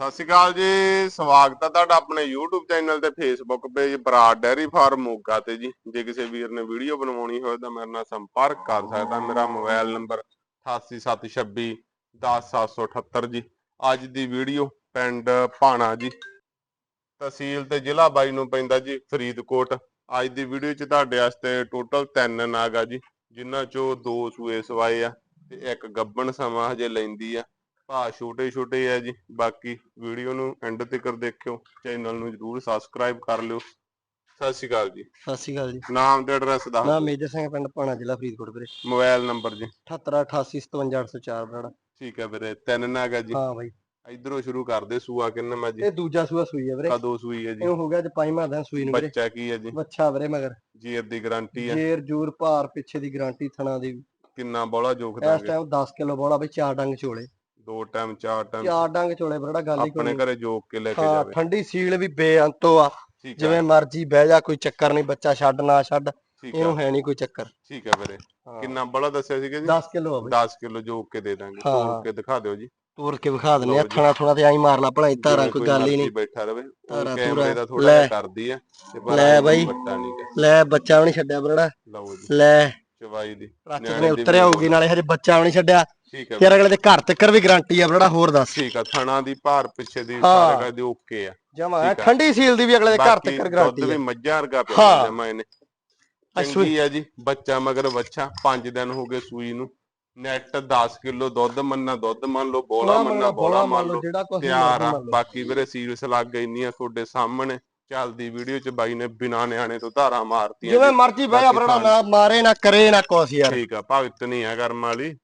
ਸਤਿ ਸ਼੍ਰੀ ਅਕਾਲ ਜੀ, ਸਵਾਗਤ ਹੈ ਤੁਹਾਡਾ ਆਪਣੇ YouTube ਚੈਨਲ ਤੇ Facebook page Brar dairy farm Moga ਤੇ ਜੀ। ਜੇ ਕਿਸੇ ਵੀਰ ਨੇ ਵੀਡੀਓ ਬਣਵਾਉਣੀ ਹੋਵੇ ਤਾਂ ਮੇਰੇ ਨਾਲ ਸੰਪਰਕ ਕਰ ਸਕਦਾ। ਮੇਰਾ ਮੋਬਾਈਲ ਨੰਬਰ 88726 10778 ਜੀ। ਅੱਜ ਦੀ ਵੀਡੀਓ ਪਿੰਡ ਭਾਣਾ ਜੀ। ਤਹਿਸੀਲ ਤੇ ਜ਼ਿਲ੍ਹਾ ਬਾਈ ਨੂੰ ਪੈਂਦਾ ਜੀ, ਫਰੀਦਕੋਟ। ਅੱਜ ਦੀ ਵੀਡੀਓ 'ਚ ਤੁਹਾਡੇ ਵਾਸਤੇ ਟੋਟਲ ਤਿੰਨ ਨਾਗ ਆ ਜੀ, ਜਿਨ੍ਹਾਂ 'ਚੋਂ ਦੋ ਸੂਏ ਸਵਾਏ ਆ ਤੇ ਇੱਕ ਗੱਬਣ ਸਮਾਂ ਹਜੇ ਲੈਂਦੀ ਆ। ਭਾ ਛੋਟੇ ਛੋਟੇ ਆ ਜੀ ਬਾਕੀ ਵੀਡੀਓ ਨੂੰ ਐਂਡ ਤੱਕ ਦੇਖਿਓ ਚੈਨਲ ਨੂੰ ਜਰੂਰ ਸਬਸਕ੍ਰਾਈਬ ਕਰ ਲਿਓ। ਸਤਿ ਸ਼੍ਰੀ ਅਕਾਲ ਜੀ। ਸਤਿ ਸ਼੍ਰੀ ਅਕਾਲ ਜੀ। ਨਾਮ ਤੇ ਐਡਰੈਸ ਦੱਸ ਨਾਮ ਮੇਜਰ ਸਿੰਘ ਪਿੰਡ ਪਾਣਾ ਜ਼ਿਲ੍ਹਾ ਫਰੀਦਕੋਟ ਵੀਰੇ। ਮੋਬਾਈਲ ਨੰਬਰ ਜੀ। 7888575804 ਬਰਾੜਾ। ਠੀਕ ਹੈ ਵੀਰੇ ਤਿੰਨ ਨਾਗ ਆ ਜੀ। ਹਾਂ ਬਾਈ। ਇਧਰੋਂ ਸ਼ੁਰੂ ਕਰਦੇ ਸੂਆ ਕਿੰਨਾ ਮਾ ਜੀ? ਇਹ ਦੂਜਾ ਸੂਆ ਸੂਈ ਹੈ ਵੀਰੇ। ਕਦੋਂ ਸੂਈ ਹੈ ਜੀ? ਇਹ ਹੋ ਗਿਆ ਅੱਜ ਪੰਜਵਾਂ ਦਿਨ ਸੂਈ ਨੂੰ ਵੀਰੇ। ਬੱਚਾ ਕੀ ਹੈ ਜੀ? ਬੱਚਾ ਵੀਰੇ ਮਗਰ। ਜੀਰ ਦੀ ਗਾਰੰਟੀ ਹੈ। ਜੇਰ ਜੂਰ ਭਾਰ ਪਿੱਛੇ ਦੀ ਗਾਰੰਟੀ ਥਣਾ ਦੀ। ਕਿੰਨਾ ਬੋਲਾ ਜੋਖ ਇਸ ਟਾਈਮ 10 ਕਿਲੋ ਬੋਲਾ ਬਈ ਚਾਰ ਡੰਗ ਚੋਲੇ। ਦੋ ਟਾਈਮ ਚਾਰ ਟਾਈਮ ਚਾਰ ਡੰਗ ਚੋਲੇ ਬਰਾੜਾ ਗੱਲ ਹੀ ਆਪਣੇ ਘਰੇ ਜੋਕ ਕੇ ਲੈ ਕੇ ਹਾਂ ਜਾਵੇ। ਠੰਡੀ ਸੀਲ ਵੀ ਬੇਅੰਤੋ ਆ। ਠੀਕ ਹੈ ਜਿਵੇਂ ਮਰਜ਼ੀ ਬਹਿ ਜਾ ਕੋਈ ਚੱਕਰ ਨਹੀਂ ਬੱਚਾ ਛੱਡ ਨਾ ਛੱਡ ਠੀਕ ਹੈ ਇਹਨੂੰ ਹੈ ਨਹੀਂ ਕੋਈ ਚੱਕਰ। ਠੀਕ ਹੈ ਵੀਰੇ। ਕਿੰਨਾ ਬੋਲਾ ਦੱਸਿਆ ਸੀਗਾ ਜੀ? 10 ਕਿਲੋ ਆ ਬਈ। 10 ਕਿਲੋ ਜੋਕ ਕੇ ਦੇ ਦਾਂਗੇ। ਹਾਂ। ਕੇ ਦਿਖਾ ਦਿਓ ਜੀ। ਤੋਰ ਕੇ ਵਿਖਾ ਦਿੰਨੇ ਆ। ਥਣਾ ਥਣਾ ਤੇ ਆਈ ਮਾਰ ਲਾ ਭਲਾ ਧਾਰਾ ਜਿਵੇਂ ਕੋਈ ਗੱਲ ਹੀ ਮਰਜ਼ੀ ਨਹੀਂ। ਬੈਠਾ ਰਵੇ। ਧਾਰਾ ਕੈਮਰੇ ਧੂਰਾ। ਦਾ ਥੋੜਾ ਲੈ। ਕਰਦੀ ਆ ਤੇ ਪਰ ਲੈ ਬਾਈ। ਵੱਟਾ ਨਹੀਂ ਗਾ। ਲੈ ਬੱਚਾ ਵੀ ਨਹੀਂ ਛੱਡਿਆ ਬਰਾੜਾ ਲਓ ਜੀ। ਲੈ। ਚਵਾਈ ਦੀ। ਨਿਆਣੇ ਨੇ ਦੀ ਉਤਰਿਆ ਹੋਊਗੀ ਨਾਲੇ ਹਜੇ ਬੱਚਾ ਵੀ ਨਹੀਂ ਛੱਡਿਆ। ਠੀਕ ਹੈ ਯਾਰ ਅਗਲੇ ਦੇ ਘਰ ਤੱਕਰ ਵੀ ਗਾਰੰਟੀ ਆ ਬੜਾ ਹੋਰ ਦੱਸ। ਠੀਕ ਆ ਥਣਾ ਦੀ ਭਾਰ ਪਿੱਛੇ ਦੀ। ਸਾਰੇ ਕਾ ਦੀ ਓਕੇ ਆ। ਜਮਾ। ਠੰਡੀ ਸੀਲ ਦੀ ਵੀ ਅਗਲੇ ਦੇ ਘਰ ਤੱਕਰ ਦੁੱਧ ਗਾਰੰਟੀ ਵੀ ਆ। ਮੱਝਾਂ ਵਰਗਾ ਪਿਆ। ਜਮਾ ਇਹਨੇ। ਚੰਗੀ ਆ ਜੀ ਬੱਚਾ ਮਗਰ ਬੱਚਾ 5 ਦਿਨ ਹੋ ਗਏ ਸੂਈ ਨੂੰ। ਨੈਟ 10 ਕਿਲੋ ਦੁੱਧ ਮੰਨਾ ਦੁੱਧ ਮੰਨ ਲਓ ਬੋਲਾ ਮੰਨਾ ਬੋਲਾ ਮੰਨ ਲਓ ਜਿਹੜਾ ਕੁਝ ਤਿਆਰ ਆ। ਬਾਕੀ ਵੀਰੇ ਸੀਰੀਅਸ ਲੱਗ ਗਈ ਇੰਨੀਆਂ ਤੁਹਾਡੇ ਸਾਹਮਣੇ। ਚੱਲਦੀ ਵੀਡੀਓ ਚ ਬਾਈ ਨੇ ਬਿਨਾ ਨਿਆਣੇ ਤੋਂ ਧਾਰਾਂ ਮਾਰਤੀਆਂ ਜਿਵੇਂ। ਮਰਜ਼ੀ ਬੜਾ ਨਾ ਮਾਰੇ ਨਾ ਕਰੇ ਨਾ ਕੁਛ ਯਾਰ। ਠੀਕ ਆ ਭਗਤ ਨਹੀਂ ਆ ਕਰਮ ਵਾਲੀ।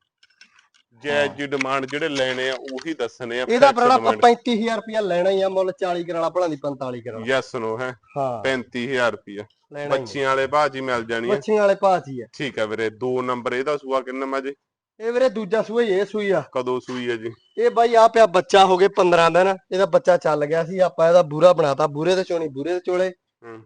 ਜੈ ਜੀ ਡਿਮਾਂਡ ਜਿਹੜੇ ਲੈਣੇ ਆ ਉਹੀ ਦੱਸਣੇ ਆ ਇਹਦਾ ਬੜਾ 35000 ਰੁਪਇਆ ਲੈਣਾ ਹੀ ਆ ਮੁੱਲ 40 ਕਰਾਲਾ ਭਲਾ ਦੀ 45 ਕਰਾਲਾ ਯੈਸ ਨੋ ਹੈ। ਹਾਂ। 35000 ਰੁਪਿਆ ਲੈਣਾ ਹੀ ਬੱਚੀਆਂ ਵਾਲੇ ਭਾਜੀ ਮਿਲ ਜਾਣੀਆਂ। ਬੱਚੀਆਂ ਵਾਲੇ ਭਾਜੀ ਆ। ਠੀਕ ਆ ਵੀਰੇ ਦੋ ਨੰਬਰ ਇਹਦਾ ਸੂਆ ਕਿੰਨਾ ਮਾ ਜੀ? ਇਹ ਵੀਰੇ ਦੂਜਾ ਸੂਆ ਹੀ ਇਹ ਸੂਈ ਆ। ਕਦੋਂ ਸੂਈ ਹੈ ਜੀ? ਇਹ ਬਾਈ ਆ ਪਿਆ ਬੱਚਾ ਹੋ ਗਏ 15 ਦਿਨ ਇਹਦਾ ਬੱਚਾ ਚੱਲ ਗਿਆ ਸੀ ਆਪਾਂ ਇਹਦਾ ਬੂਰਾ ਬਣਾਤਾ ਬੂਰੇ ਤੇ ਚੋਣੀ ਬੂਰੇ ਤੇ ਚੋਲੇ। ਹੂੰ।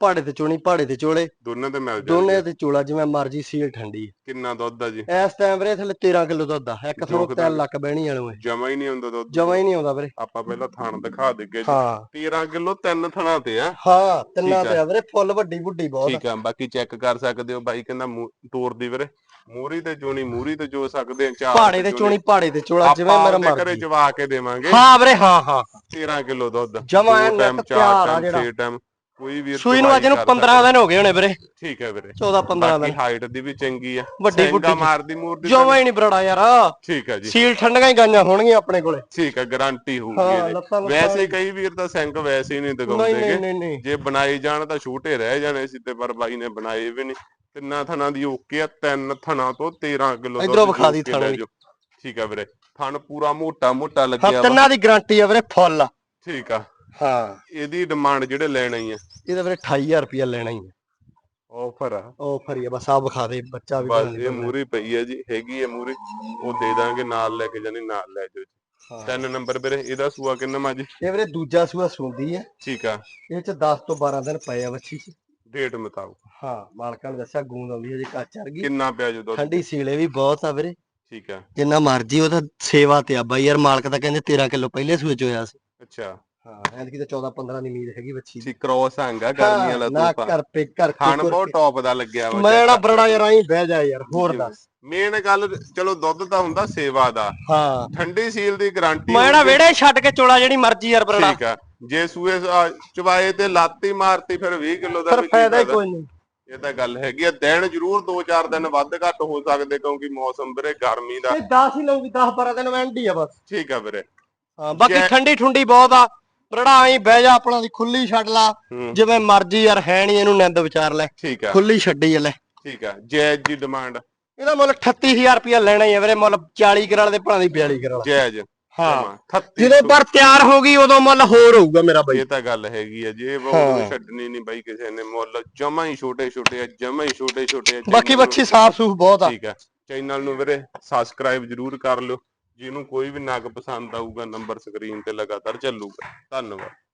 ਪਹਾੜੇ ਤੇ ਚੋਣੀ ਪਹਾੜੇ ਤੇ ਚੋਲੇ। ਦੋਨਾਂ ਤੇ ਮਿਲ ਦੋਨੇ ਜਾਣਗੇ ਤੇ ਚੋਲਾ ਜਿਵੇਂ ਮਰਜ਼ੀ ਸੀਲ ਠੰਡੀ ਕਿੰਨਾ ਦੁੱਧ ਆ ਜੀ? ਇਸ ਟਾਈਮ ਵੀਰੇ ਥੱਲੇ 13 ਕਿਲੋ ਦੁੱਧ ਆ। ਇੱਕ ਥੋੜਾ ਜੋਖਦਾਰ। 3 ਲੱਖ ਬਹਿਣੀ ਵਾਲੂ ਹੈ ਜਮਾ ਹੀ ਨਹੀਂ ਹੁੰਦਾ ਦੁੱਧ। ਜਮਾ ਹੀ ਨਹੀਂ ਆਉਂਦਾ ਵੀਰੇ। ਆਪਾਂ ਪਹਿਲਾਂ ਥਣ ਦਿਖਾ ਦਿੱਗੇ ਜੀ। ਹਾਂ। 13 ਕਿਲੋ ਤਿੰਨ ਥਣਾ ਤੇ ਆ। ਹਾਂ ਤਿੰਨਾਂ ਤੇ ਆ ਵੀਰੇ। ਫੁੱਲ ਵੱਡੀ ਵੱਡੀ ਬਹੁਤ। ਠੀਕ ਆ ਬਾਕੀ ਚੈੱਕ ਕਰ ਸਕਦੇ ਹੋ ਬਾਈ ਕਹਿੰਦਾ ਤੋਰ ਦੀ ਵੀਰੇ। ਮੂਰੀ ਤੇ ਚੋਣੀ ਮੂਰੀ ਤੇ ਜੋ ਸਕਦੇ ਆ ਚਾਰ ਪਹਾੜੇ ਤੇ ਚੋਣੀ ਪਹਾੜੇ ਤੇ ਚੋਲਾ ਜਿਵੇਂ ਮੇਰਾ ਮਰਜ਼ੀ। ਚਵਾ ਕੇ ਦੇਵਾਂਗੇ। ਹਾਂ ਵੀਰੇ ਹਾਂ ਹਾਂ। 13 ਕਿਲੋ ਦੁੱਧ। ਜਮਾਂ ਚਾਰ ਤਿਆਰ ਆ ਜਿਹੜਾ। ਛੇ ਟਾਈਮ ਕੋਈ ਵੀ ਸੂਈ ਨੂੰ ਅੱਜ ਨੂੰ 15 ਦਿਨ ਹੋ ਗਏ ਹੋਣੇ ਵੀਰੇ। ਠੀਕ ਹੈ ਵੀਰੇ। 14 15 ਬਾਕੀ ਦਿਨ। ਹਾਈਟ ਦੀ ਵੀ ਚੰਗੀ ਆ। ਵੱਡੀ ਬੁੱਢੀ ਮਾਰਦੀ ਮੂਰਦੀ ਜਮਾ ਹੀ ਨਹੀਂ ਬਰੜਾ ਯਾਰ। ਠੀਕ ਹੈ ਜੀ। ਸੀਲ ਠੰਡੀਆਂ ਹੀ ਗਾਈਆਂ ਹੋਣਗੀਆਂ ਆਪਣੇ ਕੋਲੇ। ਠੀਕ ਹੈ ਗਾਰੰਟੀ ਹੋਊਗੀ ਹਾਂ ਵੈਸੇ ਕਈ ਵੀਰ ਤਾਂ ਸਿੰਕ ਵੈਸੇ ਹੀ ਨਹੀਂ ਨਹੀਂ ਜੇ ਬਣਾਏ ਜਾਣ ਤਾਂ ਛੋਟੇ ਰਹਿ ਜਾਣੇ ਸੀ ਤੇ ਪਰ ਬਾਈ ਨੇ ਬਣਾਏ ਵੀ ਨਹੀਂ। ਤਿੰਨਾਂ ਥਣਾਂ ਦੀ ਓਕੇ ਆ ਤਿੰਨ ਥਣਾਂ ਤੋਂ 13 ਕਿਲੋ ਇੱਧਰੋਂ ਵਿਖਾ ਦੀ ਥਣ। ਠੀਕ ਆ ਵੀਰੇ। ਥਣ ਪੂਰਾ ਮੋਟਾ ਮੋਟਾ ਹਾਂ ਲੱਗਿਆ ਤਿੰਨਾਂ ਦੀ ਗਾਰੰਟੀ ਆ ਵੀਰੇ ਫੁੱਲ। ਠੀਕ ਆ। ਹਾਂ। ਇਹਦੀ ਡਿਮਾਂਡ ਜਿਹੜੇ ਲੈਣਾ ਹੀ ਆ। ਇਹਦਾ ਵੀਰੇ 28000 ਰੁਪਇਆ ਲੈਣਾ ਹੀ ਆ। ਆਫਰ ਆ। ਆਫਰ ਹੀ ਆ ਬਸ ਆ ਵਿਖਾ ਦੇ ਬੱਚਾ ਵੀ ਬਸ ਇਹ। ਮੂਰੀ ਪਈ ਹੈ ਜੀ ਹੈਗੀ ਹੈ ਮੂਰੀ ਉਹ ਦੇ ਦਾਂਗੇ ਨਾਲ ਲੈ ਕੇ ਜਾਣੀ ਨਾਲ ਲੈ ਜਾਓ ਜੀ। ਹਾਂ। ਤਿੰਨ ਨੰਬਰ ਵੀਰੇ ਇਹਦਾ ਸੂਆ ਕਿੰਨਾ ਮਾ ਜੀ? ਇਹ ਵੀਰੇ ਦੂਜਾ ਸੂਆ ਸੁੰਦੀ ਆ। ਠੀਕ ਆ। ਇਹ ਚ 10 ਤੋਂ 12 ਦਿਨ ਪਏ ਆ ਬੱਚੀ ਚ। ਡੇਟ ਮੁਤਾਬਕ। ਹਾਂ ਮਾਲਕਾਂ ਨੇ ਦੱਸਿਆ ਗੂੰਦ ਆਉਂਦੀ ਹੈ ਜੀ ਕੱਚ ਵਰਗੀ ਕਿੰਨਾ ਪਿਆ ਜੋ ਦੁੱਧ? ਠੰਡੀ ਸੀਲੇ ਵੀ ਬਹੁਤ ਆ ਵੀਰੇ। ਠੀਕ ਆ। ਜਿੰਨਾ ਮਰਜ਼ੀ ਉਹ ਤਾਂ ਸੇਵਾ ਤੇ ਆ ਬਾਈ ਯਾਰ ਮਾਲਕ ਤਾਂ ਕਹਿੰਦੇ 13 ਕਿਲੋ ਪਹਿਲੇ ਸੂਏ ਚ ਹੋਇਆ ਸੀ। ਅੱਛਾ। ਹਾਂ ਐਤਕੀ ਤਾਂ 14 15 ਦੀ ਉਮੀਦ ਹੈਗੀ ਬੱਚੀ ਦੀ। ਠੀਕ ਕ੍ਰੋਸ ਹੰਗਾ ਗਰਮੀਆਂ ਵਾਲਾ ਨਾ ਕਰ ਪੇ ਕਰ ਖਾਣ ਬਹੁਤ ਟੌਪ ਦਾ ਲੱਗਿਆ ਵਾ ਮੈਂ ਨਾ ਬਰੜਾ ਯਾਰ ਆਈ ਬਹਿ ਜਾ ਯਾਰ ਹੋਰ ਦੱਸ। ਮੇਨ ਗੱਲ ਚਲੋ ਦੁੱਧ ਤਾਂ ਹੁੰਦਾ ਸੇਵਾ ਦਾ। ਹਾਂ। ਠੰਡੀ ਸੀਲ ਦੀ ਗਾਰੰਟੀ ਮੈਂ ਨਾ ਵਿਹੜੇ ਛੱਡ ਕੇ ਚੋਲਾ ਜਿਹੜੀ ਮਰਜ਼ੀ ਯਾਰ ਬਰੜਾ। ਠੀਕ ਆ। ਜੇ ਸੂਏ ਚਵਾਏ ਤੇ ਲਾਤੀ ਮਾਰਤੀ ਫਿਰ 20 ਕਿਲੋ ਦਾ ਵੀ ਕੀ ਫਾਇਦਾ ਹੀ ਫਾਇਦਾ? ਕੋਈ ਨਹੀਂ। ਇਹ ਤਾਂ ਗੱਲ ਹੈਗੀ ਆ। ਦਿਨ ਜ਼ਰੂਰ 2-4 ਦਿਨ ਵੱਧ ਘੱਟ ਹੋ ਸਕਦੇ ਕਿਉਂਕਿ ਮੌਸਮ ਵੀਰੇ ਗਰਮੀ ਦਾ। ਇਹ 10 ਹੀ ਲਊਗੀ 10 12 ਦਿਨ ਵੈਂਡ ਆ ਬਸ। ਠੀਕ ਆ ਵੀਰੇ। ਹਾਂ ਬਾਕੀ ਜੈ- ਠੰਡੀ ਠੁੰਡੀ ਬਹੁਤ ਆ। ਬਰੜਾ ਆਈ ਬਹਿ ਜਾ ਆਪਣਾ ਦੀ ਖੁੱਲੀ ਛੱਡ ਲਾ। ਹੂੰ। ਜਿਵੇਂ ਮਰਜ਼ੀ ਯਾਰ ਹੈ ਨਹੀਂ ਇਹਨੂੰ ਨਿੰਦ ਵਿਚਾਰ ਲੈ। ਠੀਕ ਆ। ਖੁੱਲੀ ਛੱਡੀ ਲੈ। ਠੀਕ ਆ ਜਾਇਜ਼ ਜੀ ਡਿਮਾਂਡ ਇਹਦਾ ਮੁੱਲ 38000 ਰੁਪਇਆ ਲੈਣਾ ਹੀ ਆ ਵੀਰੇ ਮੁੱਲ 40 ਕਰਾਲ ਦੇ ਭਲਾਂ ਦੀ 42 ਕਰਾਲ ਜਾਇਜ਼। ਹਾਂ। ਜਮਾਂ, 38 ਜਦੋਂ ਪਰ ਤਿਆਰ ਹੋ ਗਈ ਉਦੋਂ ਮੁੱਲ ਹੋਰ ਹੋਊਗਾ ਮੇਰਾ ਬਾਈ। ਇਹ ਤਾਂ ਗੱਲ ਹੈਗੀ ਆ ਜੇ ਉਹ ਹਾਂ। ਛੱਡਣੀ ਨਹੀਂ ਬਾਈ ਕਿਸੇ ਨੇ। ਮੁੱਲ ਜਮਾ ਹੀ ਛੋਟੇ ਛੋਟੇ ਆ ਜਮਾ ਹੀ ਛੋਟੇ ਛੋਟੇ ਆ। ਬਾਕੀ ਬੱਚੀ ਸਾਫ਼ ਸੂਫ ਬਹੁਤ ਆ। ਠੀਕ ਆ। ਚੈਨਲ ਨੂੰ ਵੀਰੇ ਸਬਸਕ੍ਰਾਈਬ ਜਰੂਰ ਕਰ ਲਿਓ। ਜਿਹਨੂੰ ਕੋਈ ਵੀ ਨਗ ਪਸੰਦ ਆਊਗਾ ਨੰਬਰ ਸਕਰੀਨ ਤੇ ਲਗਾਤਾਰ ਚੱਲੂਗਾ। ਧੰਨਵਾਦ।